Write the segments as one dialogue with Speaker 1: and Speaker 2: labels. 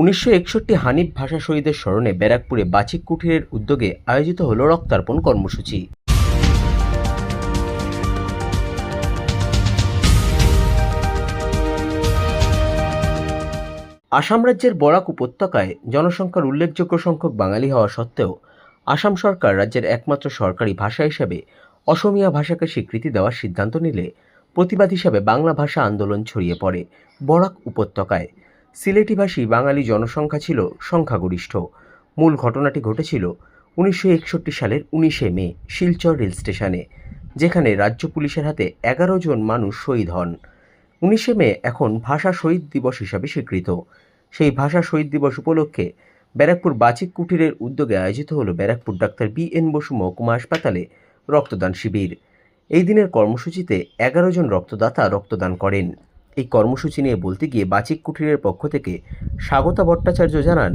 Speaker 1: উনিশশো একষট্টি হানিফ ভাষা শহীদের স্মরণে ব্যারাকপুরে বাচিক কুঠিরের উদ্যোগে আয়োজিত হল রক্তার্পণ কর্মসূচি। আসাম রাজ্যের বরাক উপত্যকায় জনসংখ্যার উল্লেখযোগ্য সংখ্যক বাঙালি হওয়া সত্ত্বেও আসাম সরকার রাজ্যের একমাত্র সরকারি ভাষা হিসেবে অসমীয়া ভাষাকে স্বীকৃতি দেওয়ার সিদ্ধান্ত নিলে প্রতিবাদ হিসাবে বাংলা ভাষা আন্দোলন ছড়িয়ে পড়ে বরাক উপত্যকায়। সিলেটিভাষী বাঙালি জনসংখ্যা ছিল সংখ্যাগরিষ্ঠ। মূল ঘটনাটি ঘটেছিল উনিশশো একষট্টি সালের উনিশে মে শিলচর রেল স্টেশনে, যেখানে রাজ্য পুলিশের হাতে এগারো জন মানুষ শহীদ হন। উনিশে মে এখন ভাষা শহীদ দিবস হিসাবে স্বীকৃত। সেই ভাষা শহীদ দিবস উপলক্ষে ব্যারাকপুর বাচিক কুটিরের উদ্যোগে আয়োজিত হলো Barrackpore doctor B N Basu মহকুমা হাসপাতালে রক্তদান শিবির। এই দিনের কর্মসূচিতে এগারো জন রক্তদাতা রক্তদান করেন। এই কর্মসূচি নিয়ে বলতে গিয়ে বাচিক কুঠিরের পক্ষ থেকে স্বাগতা ভট্টাচার্য জানান,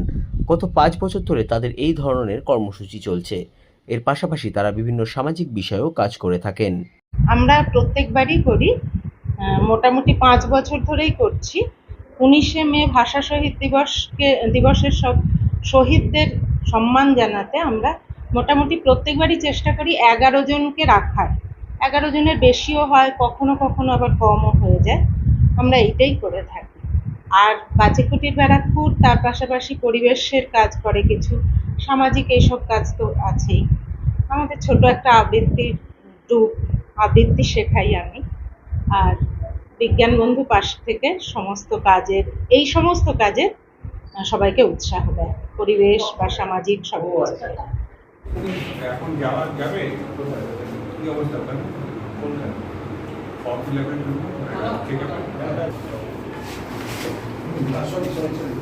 Speaker 1: গত পাঁচ বছর ধরে তাদের এই ধরনের কর্মসূচি চলছে। এর পাশাপাশি তারা বিভিন্ন সামাজিক বিষয়েও কাজ করে থাকেন।
Speaker 2: আমরা প্রত্যেকবারই করি মোটামুটি পাঁচ বছর ধরেই করছি। উনিশে মে ভাষা শহীদ দিবসকে, দিবসের সব শহীদদের সম্মান জানাতে আমরা মোটামুটি প্রত্যেকবারই চেষ্টা করি এগারো জনকে রাখার। এগারো জনের বেশিও হয়, কখনো কখনো আবার কমও হয়ে যায়। আমরা এইটাই করে থাকি। আর বাচিকুটির ব্যারাকপুর, তার পাশাপাশি পরিবেশের কাজ করে কিছু। সামাজিক এইসব কাজ তো আছেই। আমাদের ছোট একটা আবৃত্তির গ্রুপ আবৃত্তি শেখাই আমি। আর বিজ্ঞান বন্ধু পাশ থেকে সমস্ত কাজের, এই সমস্ত কাজের সবাইকে উৎসাহ দেয়। পরিবেশ বা সামাজিক সব
Speaker 3: এখন যাওয়া যাবে? কি অবস্থা फॉर्म फिलअप करना है ठीक
Speaker 4: है